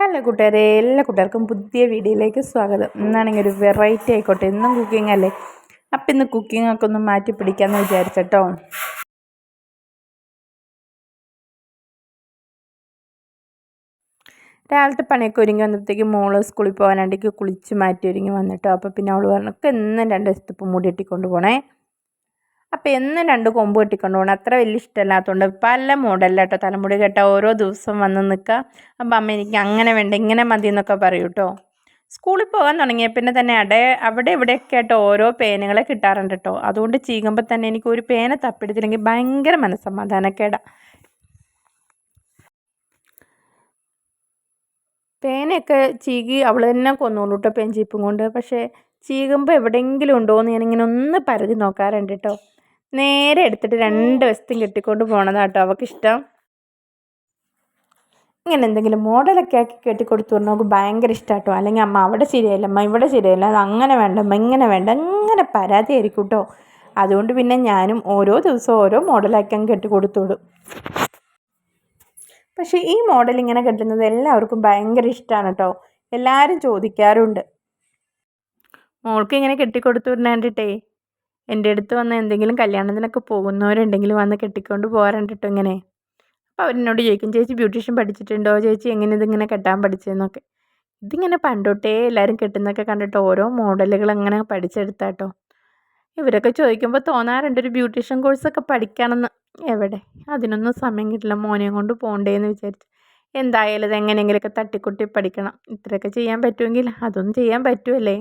Hello കൂട്ടുകാരെ എല്ലാ കൂട്ടുകാർക്കും പുതിയ വീഡിയോയിലേക്ക് സ്വാഗതം. ഇന്നാണെങ്കിൽ ഒരു വെറൈറ്റി ആയിക്കോട്ടെ ഇന്നും കുക്കിംഗ് അല്ലേ? അപ്പം ഇന്ന് കുക്കിംഗ് ഒക്കെ ഒന്ന് മാറ്റി പിടിക്കാമെന്ന് വിചാരിച്ചട്ടോ രാവിലത്തെ പണിയൊക്കെ ഒരുങ്ങി വന്നപ്പോഴത്തേക്ക് മോൾ സ്കൂളിൽ പോകാനാണ്ടേക്ക് കുളിച്ച് മാറ്റി ഒരുങ്ങി വന്നിട്ടോ. അപ്പോൾ പിന്നെ അവൾ പറഞ്ഞു ഒക്കെ എന്നും രണ്ട് ദിവസത്തെ മൂടി ഇട്ടിക്കൊണ്ട് പോകണേ അപ്പോൾ എന്നും രണ്ട് കൊമ്പ് കെട്ടിക്കൊണ്ട് പോകണം അത്ര വലിയ ഇഷ്ടമല്ലാത്തതുകൊണ്ട് പല മോഡലിലാട്ടോ തലമുടി കെട്ട ഓരോ ദിവസം വന്ന് നിൽക്കുക അപ്പം അമ്മ എനിക്ക് അങ്ങനെ വേണ്ട ഇങ്ങനെ മതി എന്നൊക്കെ പറയൂ കേട്ടോ. സ്കൂളിൽ പോകാൻ തുടങ്ങിയ പിന്നെ തന്നെ അടെ അവിടെ ഇവിടെയൊക്കെ ആയിട്ട് ഓരോ പേനകളെ കിട്ടാറുണ്ട് കേട്ടോ. അതുകൊണ്ട് ചീകുമ്പോൾ തന്നെ എനിക്ക് ഒരു പേന തപ്പിടിച്ചില്ലെങ്കിൽ ഭയങ്കര മനസ്സമാധാനക്കേടാ. പേനയൊക്കെ ചീകി അവൾ തന്നെ കൊന്നോളൂ കേട്ടോ പേൻ ചീപ്പും കൊണ്ട്. പക്ഷേ ചീകുമ്പോൾ എവിടെയെങ്കിലും ഉണ്ടോ എന്ന് ഞാനിങ്ങനെ ഒന്ന് പരതി നോക്കാറുണ്ട് കേട്ടോ. നേരെ എടുത്തിട്ട് രണ്ട് വശത്തും കെട്ടിക്കൊണ്ട് പോകണതാട്ടോ അവൾക്കിഷ്ടം ഇങ്ങനെ എന്തെങ്കിലും മോഡലൊക്കെ ആക്കി കെട്ടിക്കൊടുത്തു പറഞ്ഞാൽ നമുക്ക് ഭയങ്കര ഇഷ്ടമാട്ടോ അല്ലെങ്കിൽ അമ്മ അവിടെ ശരിയല്ല അമ്മ ഇവിടെ ശരിയല്ല അത് അങ്ങനെ വേണ്ട അമ്മ ഇങ്ങനെ വേണ്ട അങ്ങനെ പരാതിയായിരിക്കും കേട്ടോ അതുകൊണ്ട് പിന്നെ ഞാനും ഓരോ ദിവസവും ഓരോ മോഡലാക്കി അങ്ങ് കെട്ടിക്കൊടുത്തോളൂ. പക്ഷേ ഈ മോഡൽ ഇങ്ങനെ കെട്ടുന്നത് എല്ലാവർക്കും ഭയങ്കര ഇഷ്ടമാണ് കേട്ടോ എല്ലാവരും ചോദിക്കാറുണ്ട്. മോൾക്ക് ഇങ്ങനെ കെട്ടിക്കൊടുത്തു കണ്ടിട്ടേ എന്റെ അടുത്ത് വന്ന് എന്തെങ്കിലും കല്യാണത്തിനൊക്കെ പോകുന്നവരുണ്ടെങ്കിൽ വന്ന് കെട്ടിക്കൊണ്ട് പോകാറുണ്ട് കേട്ടോ ഇങ്ങനെ. അപ്പോൾ അവരെന്നോട് ചോദിക്കും ചേച്ചി ബ്യൂട്ടീഷ്യൻ പഠിച്ചിട്ടുണ്ടോ? ചേച്ചി എങ്ങനെ ഇതിങ്ങനെ കെട്ടാൻ പഠിച്ചതെന്നൊക്കെ ഇതിങ്ങനെ പണ്ടോട്ടേ എല്ലാവരും കെട്ടുന്നൊക്കെ കണ്ടിട്ട് ഓരോ മോഡലുകൾ അങ്ങനെ പഠിച്ചെടുത്താട്ടോ. ഇവരൊക്കെ ചോദിക്കുമ്പോൾ തോന്നാറുണ്ട് ഒരു ബ്യൂട്ടീഷ്യൻ കോഴ്സൊക്കെ പഠിക്കണമെന്ന്. എവിടെ? അതിനൊന്നും സമയം കിട്ടില്ല മോനെയും കൊണ്ട് പോകണ്ടേന്ന് വിചാരിച്ചു. എന്തായാലും ഇത് എങ്ങനെയെങ്കിലുമൊക്കെ തട്ടിക്കുട്ടി പഠിക്കണം. ഇത്രയൊക്കെ ചെയ്യാൻ പറ്റുമെങ്കിൽ അതൊന്നും ചെയ്യാൻ പറ്റുമല്ലേ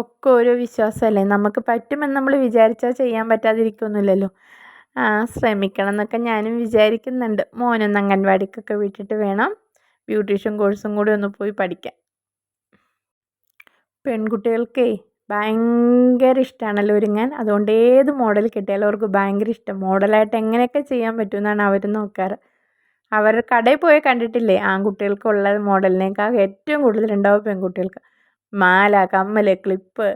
ഒക്കെ ഓരോ വിശ്വാസമല്ലേ? നമുക്ക് പറ്റുമെന്ന് നമ്മൾ വിചാരിച്ചാൽ ചെയ്യാൻ പറ്റാതിരിക്കുന്നില്ലല്ലോ ആ ശ്രമിക്കണം എന്നൊക്കെ ഞാനും വിചാരിക്കുന്നുണ്ട്. മോനൊന്ന് അംഗൻവാടിക്കൊക്കെ വിട്ടിട്ട് വേണം. ബ്യൂട്ടീഷ്യൻ കോഴ്സും കൂടി ഒന്ന് പോയി പഠിക്കാൻ. പെൺകുട്ടികൾക്കേ ഭയങ്കര ഇഷ്ടമാണല്ലോ ഒരുങ്ങാൻ. അതുകൊണ്ട് ഏത് മോഡൽ കിട്ടിയാലും അവർക്ക് ഭയങ്കര ഇഷ്ടം. മോഡലായിട്ട് എങ്ങനെയൊക്കെ ചെയ്യാൻ പറ്റുമെന്നാണ് അവർ നോക്കാറ്. അവർ കടയിൽ പോയി കണ്ടിട്ടില്ലേ? ആൺകുട്ടികൾക്കുള്ള മോഡലിനേക്കാൾ ഏറ്റവും കൂടുതലുണ്ടാവും പെൺകുട്ടികൾക്ക്. മാല കമ്മൽ ക്ലിപ്പ്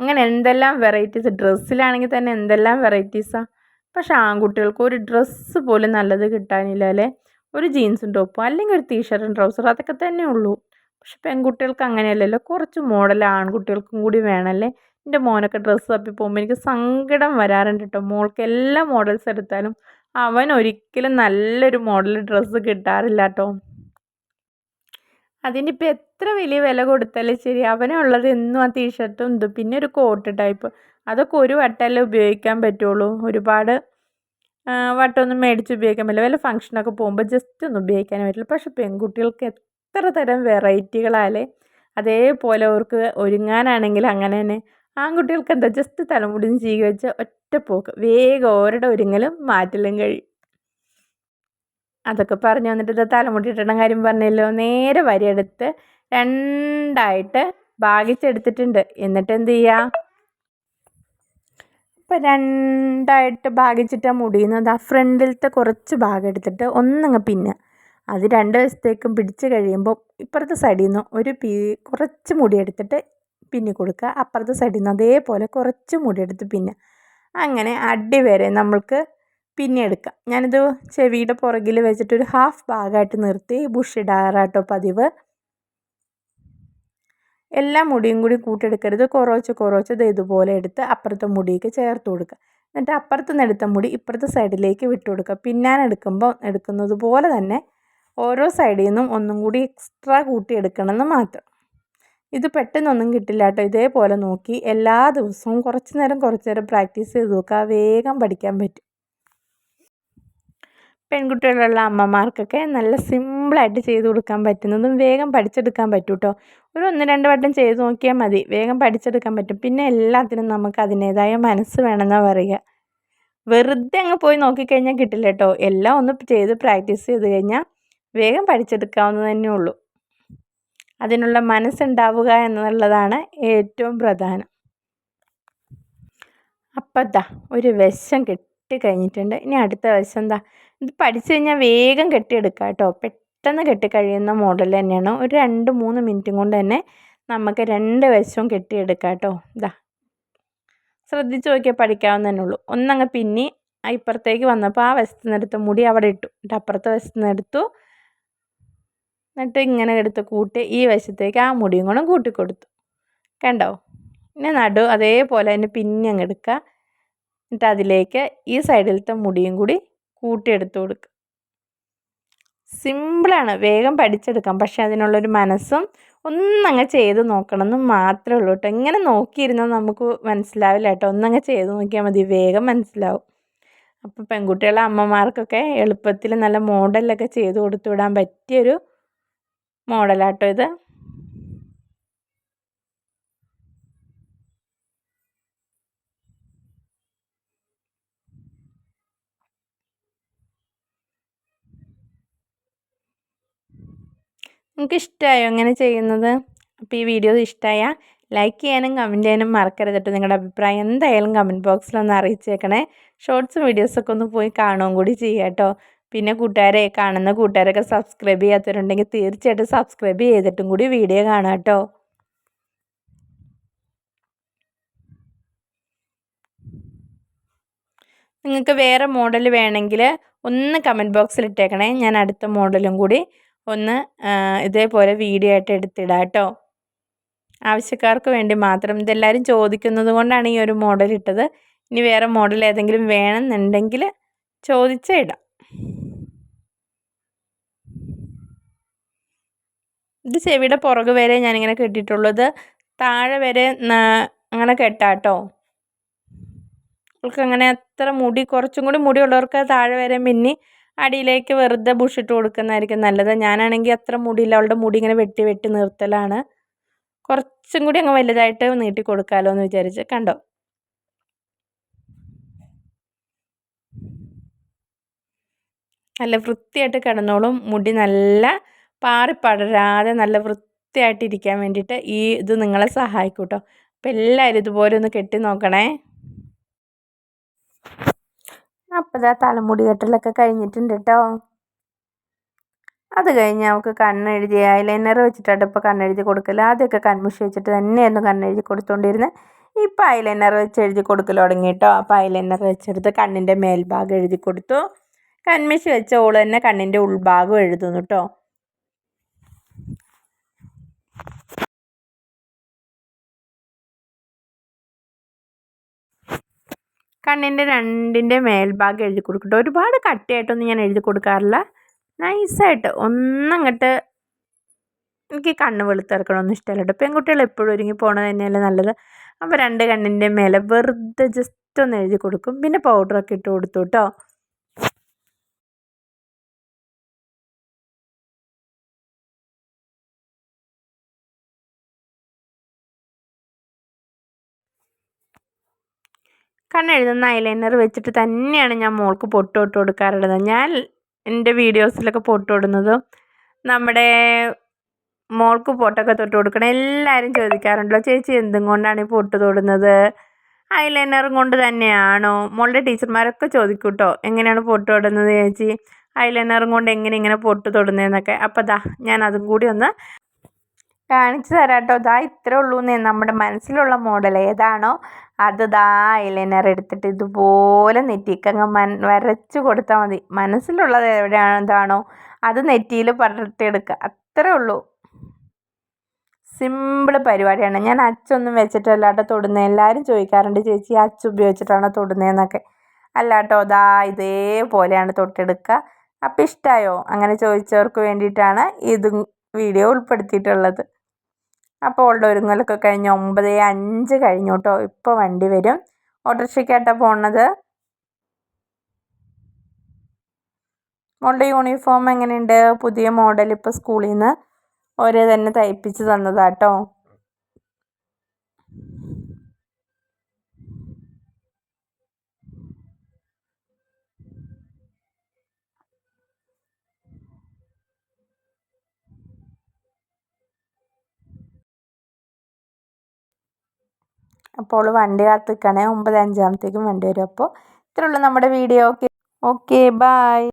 അങ്ങനെ എന്തെല്ലാം വെറൈറ്റീസ് ഡ്രസ്സിലാണെങ്കിൽ തന്നെ എന്തെല്ലാം വെറൈറ്റീസാണ് പക്ഷെ ആൺകുട്ടികൾക്ക് ഒരു ഡ്രസ്സ് പോലും നല്ലത് കിട്ടാനില്ല അല്ലേ? ഒരു ജീൻസും ടോപ്പും അല്ലെങ്കിൽ ഒരു ടീഷർട്ടും ട്രൗസറും അതൊക്കെ തന്നെ ഉള്ളൂ. പക്ഷെ പെൺകുട്ടികൾക്ക് അങ്ങനെയല്ലല്ലോ കുറച്ച് മോഡൽ ആൺകുട്ടികൾക്കും കൂടി വേണമല്ലേ എന്റെ മോനൊക്കെ ഡ്രസ്സ് തപ്പി പോകുമ്പോൾ എനിക്ക് സങ്കടം വരാറുണ്ട് കേട്ടോ മോൾക്ക് എല്ലാ മോഡൽസ് എടുത്താലും അവൻ ഒരിക്കലും നല്ലൊരു മോഡൽ ഡ്രസ്സ് കിട്ടാറില്ല കേട്ടോ അതിനിപ്പോൾ എത്ര വലിയ വില കൊടുത്താലും ശരി. അവനുള്ളത് എന്നും ആ ടീഷർട്ടും ഇതും. പിന്നെ ഒരു കോട്ട് ടൈപ്പ് അതൊക്കെ ഒരു വട്ടമല്ലേ ഉപയോഗിക്കാൻ പറ്റുള്ളൂ. ഒരുപാട് വട്ടമൊന്നും മേടിച്ച് ഉപയോഗിക്കാൻ പറ്റില്ല. വല്ല ഫംഗ്ഷനൊക്കെ പോകുമ്പോൾ ജസ്റ്റ് ഒന്നും ഉപയോഗിക്കാൻ പറ്റില്ല പക്ഷെ പെൺകുട്ടികൾക്ക് എത്ര തരം വെറൈറ്റികളാലേ അതേപോലെ അവർക്ക് ഒരുങ്ങാനാണെങ്കിൽ അങ്ങനെ തന്നെ. ആൺകുട്ടികൾക്ക് എന്താ? ജസ്റ്റ് തലമുടിയും ചീകി വെച്ച് ഒറ്റ പോക്ക് വേഗം ഓരുടെ ഒരുങ്ങലും മാറ്റലും കഴിയും. അതൊക്കെ പറഞ്ഞു വന്നിട്ട് തലമുടി ഇട്ടണ കാര്യം പറഞ്ഞല്ലോ. നേരെ വരിയെടുത്ത് രണ്ടായിട്ട് ഭാഗിച്ചെടുത്തിട്ടുണ്ട്. എന്നിട്ട് എന്ത് ചെയ്യുക ഇപ്പം രണ്ടായിട്ട് ഭാഗിച്ചിട്ട് മുടിയുന്നത് ആ ഫ്രണ്ടിലത്തെ കുറച്ച് ഭാഗം എടുത്തിട്ട് ഒന്നങ്ങ് പിന്നെ. അത് രണ്ട് വശത്തേക്കും പിടിച്ച് കഴിയുമ്പോൾ ഇപ്പുറത്തെ സൈഡിൽ നിന്ന് ഒരു പീ കുറച്ച് മുടി എടുത്തിട്ട് പിന്നി കൊടുക്കുക. അപ്പുറത്തെ സൈഡിൽ നിന്ന് അതേപോലെ കുറച്ച് മുടി എടുത്ത് പിന്നെ. അങ്ങനെ അടി വരെ നമ്മൾക്ക് പിന്നെ എടുക്കാം. ഞാനിത് ചെവിയുടെ പുറകിൽ വെച്ചിട്ടൊരു ഹാഫ് ഭാഗമായിട്ട് നിർത്തി. ബുഷിടാറാട്ടോ പതിവ്. എല്ലാ മുടിയും കൂടി കൂട്ടിയെടുക്കരുത്. കുറച്ച് കുറച്ച് ഇത് ഇതുപോലെ എടുത്ത് അപ്പുറത്തെ മുടിയൊക്കെ ചേർത്ത് കൊടുക്കുക. എന്നിട്ട് അപ്പുറത്ത് നിന്ന് എടുത്ത മുടി ഇപ്പുറത്തെ സൈഡിലേക്ക് വിട്ടു കൊടുക്കുക. പിന്നാൻ എടുക്കുമ്പോൾ എടുക്കുന്നത് പോലെ തന്നെ ഓരോ സൈഡിൽ നിന്നും ഒന്നും കൂടി എക്സ്ട്രാ കൂട്ടി എടുക്കണമെന്ന് മാത്രം. ഇത് പെട്ടെന്നൊന്നും കിട്ടില്ല കേട്ടോ. ഇതേപോലെ നോക്കി എല്ലാ ദിവസവും കുറച്ച് നേരം കുറച്ച് നേരം പ്രാക്ടീസ് ചെയ്ത് നോക്കുക. വേഗം പഠിക്കാൻ പറ്റും. പെൺകുട്ടികളുള്ള അമ്മമാർക്കൊക്കെ നല്ല സിമ്പിളായിട്ട് ചെയ്ത് കൊടുക്കാൻ പറ്റുന്നതും വേഗം പഠിച്ചെടുക്കാൻ പറ്റും കേട്ടോ ഒരു ഒന്ന് രണ്ട് വട്ടം ചെയ്ത് നോക്കിയാൽ മതി. വേഗം പഠിച്ചെടുക്കാൻ പറ്റും. പിന്നെ എല്ലാത്തിനും നമുക്ക് അതിന്റേതായ മനസ്സ് വേണമെന്നാണ് പറയുക. വെറുതെ അങ്ങ് പോയി നോക്കിക്കഴിഞ്ഞാൽ കിട്ടില്ല കേട്ടോ എല്ലാം ഒന്ന് ചെയ്ത് പ്രാക്ടീസ് ചെയ്ത് കഴിഞ്ഞാൽ വേഗം പഠിച്ചെടുക്കാവുന്നത് തന്നെ ഉള്ളൂ. അതിനുള്ള മനസ്സുണ്ടാവുക എന്നുള്ളതാണ് ഏറ്റവും പ്രധാനം. അപ്പം ഒരു വശം കെട്ടി കഴിഞ്ഞിട്ടുണ്ട്. ഇനി അടുത്ത വശം എന്താ ഇത് പഠിച്ചു കഴിഞ്ഞാൽ വേഗം കെട്ടിയെടുക്കാം കേട്ടോ കെട്ടിക്കഴിയുന്ന മോഡൽ തന്നെയാണ്. ഒരു രണ്ട് മൂന്ന് മിനിറ്റും കൊണ്ട് തന്നെ നമുക്ക് രണ്ട് വശവും കെട്ടിയെടുക്കാം കേട്ടോ. ഇതാ ശ്രദ്ധിച്ച് നോക്കിയാൽ പഠിക്കാവുന്ന തന്നെ ഉള്ളൂ. ഒന്നങ്ങ് പിന്നി ഇപ്പുറത്തേക്ക് വന്നപ്പോൾ ആ വശത്ത് നിന്നെടുത്ത് മുടി അവിടെ ഇട്ടു. എന്നിട്ട് അപ്പുറത്തെ വശത്ത് നിന്നെടുത്തു എന്നിട്ട് ഇങ്ങനെ എടുത്ത് കൂട്ടി ഈ വശത്തേക്ക് ആ മുടിയും കൂടെ കൂട്ടിക്കൊടുത്തു. കണ്ടോ? പിന്നെ നടു അതേപോലെ തന്നെ പിന്നെ അങ്ങ് എടുക്കുക. എന്നിട്ട് അതിലേക്ക് ഈ സൈഡിലത്തെ മുടിയും കൂടി കൂട്ടിയെടുത്ത് കൊടുക്കുക. സിമ്പിളാണ്. വേഗം പഠിച്ചെടുക്കാം. പക്ഷേ അതിനുള്ളൊരു മനസ്സും ഒന്നങ്ങ് ചെയ്ത് നോക്കണം എന്ന് മാത്രമേ ഉള്ളൂ കേട്ടോ. ഇങ്ങനെ നോക്കിയിരുന്നാൽ നമുക്ക് മനസ്സിലാവില്ല കേട്ടോ. ഒന്നങ്ങ് ചെയ്ത് നോക്കിയാൽ മതി. വേഗം മനസ്സിലാവും. അപ്പോൾ പെൺകുട്ടികളെ അമ്മമാർക്കൊക്കെ എളുപ്പത്തിൽ നല്ല മോഡലൊക്കെ ചെയ്ത് കൊടുത്തു വിടാൻ പറ്റിയൊരു മോഡലാട്ടോ ഇത്. നിങ്ങൾക്ക് ഇഷ്ടമായോ അങ്ങനെ ചെയ്യുന്നത്? അപ്പോൾ ഈ വീഡിയോ ഇഷ്ടമായാൽ ലൈക്ക് ചെയ്യാനും കമന്റ് ചെയ്യാനും മറക്കരുത് കേട്ടോ നിങ്ങളുടെ അഭിപ്രായം എന്തായാലും കമന്റ് ബോക്സിലൊന്ന് അറിയിച്ചേക്കണേ ഷോർട്സും വീഡിയോസൊക്കെ ഒന്ന് പോയി കാണുകയും കൂടി ചെയ്യുക കേട്ടോ പിന്നെ കൂട്ടുകാരെ കാണുന്ന കൂട്ടുകാരൊക്കെ സബ്സ്ക്രൈബ് ചെയ്യാത്തവരുണ്ടെങ്കിൽ തീർച്ചയായിട്ടും സബ്സ്ക്രൈബ് ചെയ്തിട്ടും കൂടി വീഡിയോ കാണാം കേട്ടോ നിങ്ങൾക്ക് വേറെ മോഡൽ വേണമെങ്കിൽ ഒന്ന് കമന്റ് ബോക്സിൽ ഇട്ടേക്കണേ. ഞാൻ അടുത്ത മോഡലും കൂടി ഒന്ന് ഇതേപോലെ വീഡിയോ ആയിട്ട് എടുത്തിടാം കേട്ടോ ആവശ്യക്കാർക്ക് വേണ്ടി മാത്രം ഇതെല്ലാവരും ചോദിക്കുന്നത് കൊണ്ടാണ് ഈ ഒരു മോഡൽ ഇട്ടത്. ഇനി വേറെ മോഡൽ ഏതെങ്കിലും വേണമെന്നുണ്ടെങ്കിൽ ചോദിച്ചേ ഇടാം. ഇത് ചെവിയുടെ പുറകു വരെ ഞാനിങ്ങനെ കെട്ടിയിട്ടുള്ളത് താഴെ വരെ അങ്ങനെ കെട്ടാട്ടോ അവൾക്ക് അങ്ങനെ അത്ര മുടി കുറച്ചും കൂടി മുടിയുള്ളവർക്ക് താഴെ വരെ മിന്നി അടിയിലേക്ക് വെറുതെ ബുഷിട്ട് കൊടുക്കുന്നതായിരിക്കും നല്ലത്. ഞാനാണെങ്കിൽ അത്ര മുടിയില്ല. അവളുടെ മുടി ഇങ്ങനെ വെട്ടി വെട്ടി നിർത്തലാണ്. കുറച്ചും കൂടി അങ്ങ് വലുതായിട്ട് നീട്ടി കൊടുക്കാമല്ലോ എന്ന് വിചാരിച്ച് കണ്ടോ? നല്ല വൃത്തിയായിട്ട് കിടന്നോളും. മുടി നല്ല പാറി പടരാതെ നല്ല വൃത്തിയായിട്ടിരിക്കാൻ വേണ്ടിയിട്ട് ഈ ഇത് നിങ്ങളെ സഹായിക്കും കേട്ടോ അപ്പോൾ എല്ലാവരും ഇതുപോലെ ഒന്ന് കെട്ടി നോക്കണേ. അപ്പോൾ ഇതാ തലമുടി കെട്ടലൊക്കെ കഴിഞ്ഞിട്ടുണ്ട് കേട്ടോ അത് കഴിഞ്ഞ് നമുക്ക് കണ്ണെഴുതി ഐലൈനർ വെച്ചിട്ടാണ് ഇപ്പോൾ കണ്ണെഴുതി കൊടുക്കൽ ആദ്യമൊക്കെ കൺമുഷി വെച്ചിട്ട് തന്നെയായിരുന്നു കണ്ണെഴുതി കൊടുത്തുകൊണ്ടിരുന്നത് ഇപ്പോൾ ഐലൈനർ വെച്ച് എഴുതി കൊടുക്കൽ തുടങ്ങി കേട്ടോ അപ്പോൾ ഐലൈനർ വെച്ചെടുത്ത് കണ്ണിന്റെ മേൽഭാഗം എഴുതി കൊടുത്തു. കൺമിഷി വെച്ച ഓൾ തന്നെ കണ്ണിന്റെ ഉൾഭാഗം എഴുതുന്നു കേട്ടോ കണ്ണിന്റെ രണ്ടിന്റെ മേൽഭാഗം എഴുതി കൊടുക്കട്ടെ. ഒരുപാട് കട്ടിയായിട്ടൊന്നും ഞാൻ എഴുതി കൊടുക്കാറില്ല. നൈസായിട്ട് ഒന്നങ്ങട്ട് എനിക്ക് കണ്ണ് വെളുത്തിറക്കണമൊന്നും ഇഷ്ടമല്ല കേട്ടോ. പെൺകുട്ടികൾ എപ്പോഴും ഒരുങ്ങി പോകണത് തന്നെയല്ലേ നല്ലത്. അപ്പോൾ രണ്ട് കണ്ണിന്റെ മേലെ വെറുതെ ജസ്റ്റ് ഒന്ന് എഴുതി കൊടുക്കും. പിന്നെ പൗഡറൊക്കെ ഇട്ട് കൊടുത്തു കേട്ടോ. കണ്ണെഴുതുന്ന ഐലൈനർ വെച്ചിട്ട് തന്നെയാണ് ഞാൻ മോൾക്ക് പൊട്ടോട്ട് കൊടുക്കാറുള്ളത്. ഞാൻ എന്റെ വീഡിയോസിലൊക്കെ പൊട്ട് തൊടുന്നതും നമ്മുടെ മോൾക്ക് പൊട്ടൊക്കെ തൊട്ട് കൊടുക്കണം എല്ലാവരും ചോദിക്കാറുണ്ടല്ലോ ചേച്ചി എന്തും കൊണ്ടാണ് ഈ പൊട്ട് തൊടുന്നത്? ഐലൈനറും കൊണ്ട് തന്നെയാണോ? മോളുടെ ടീച്ചർമാരൊക്കെ ചോദിക്കും കേട്ടോ എങ്ങനെയാണ് പൊട്ട് തൊടുന്നത് ചേച്ചി? ഐലൈനറും കൊണ്ട് എങ്ങനെ ഇങ്ങനെ പൊട്ട് തൊടുന്നതെന്നൊക്കെ. അപ്പോൾ ദാ ഞാൻ അതും കൂടി ഒന്ന് കാണിച്ചു തരാം കേട്ടോ ഇതാ ഇത്രേ ഉള്ളൂ നമ്മുടെ മനസ്സിലുള്ള മോഡൽ ഏതാണോ? അത് ദാ ഐലൈനർ എടുത്തിട്ട് ഇതുപോലെ നെറ്റിക്കങ്ങ് മൻ വരച്ചു കൊടുത്താൽ മതി. മനസ്സിലുള്ളത് എവിടെയാണോ എന്താണോ അത് നെറ്റിയിൽ പടർത്തിയെടുക്കുക അത്രേ ഉള്ളൂ. സിമ്പിൾ പരിപാടിയാണ്. ഞാൻ അച്ചൊന്നും വെച്ചിട്ടല്ലാട്ടോ തൊടുന്നത് എല്ലാവരും ചോദിക്കാറുണ്ട് ചേച്ചി അച്ച് ഉപയോഗിച്ചിട്ടാണോ തൊടുന്നതെന്നൊക്കെ അല്ല കേട്ടോ ദാ ഇതേപോലെയാണ് തൊട്ടെടുക്കുക. അപ്പം ഇഷ്ടമായോ അങ്ങനെ ചോദിച്ചവർക്ക് വേണ്ടിയിട്ടാണ് ഇതും വീഡിയോ ഉൾപ്പെടുത്തിയിട്ടുള്ളത്. അപ്പോൾ അവളുടെ ഒരുങ്ങലൊക്കെ കഴിഞ്ഞ് ഒമ്പത് അഞ്ച് കഴിഞ്ഞു കേട്ടോ. ഇപ്പോൾ വണ്ടി വരും. ഓട്ടോറിക്ഷയ്ക്കായിട്ടാണ് പോണത്. മോളുടെ യൂണിഫോം എങ്ങനെയുണ്ട്? പുതിയ മോഡൽ ഇപ്പോൾ സ്കൂളിൽ നിന്ന് ഒരേ തന്നെ തയ്പ്പിച്ച് തന്നതാട്ടോ അപ്പോൾ വണ്ടി കാത്തിക്കണേ ഒമ്പത് അഞ്ചാമത്തേക്കും വണ്ടി വരും. അപ്പോൾ ഇത്രയുള്ളൂ നമ്മുടെ വീഡിയോ ഓക്കെ ഓക്കെ ബായ്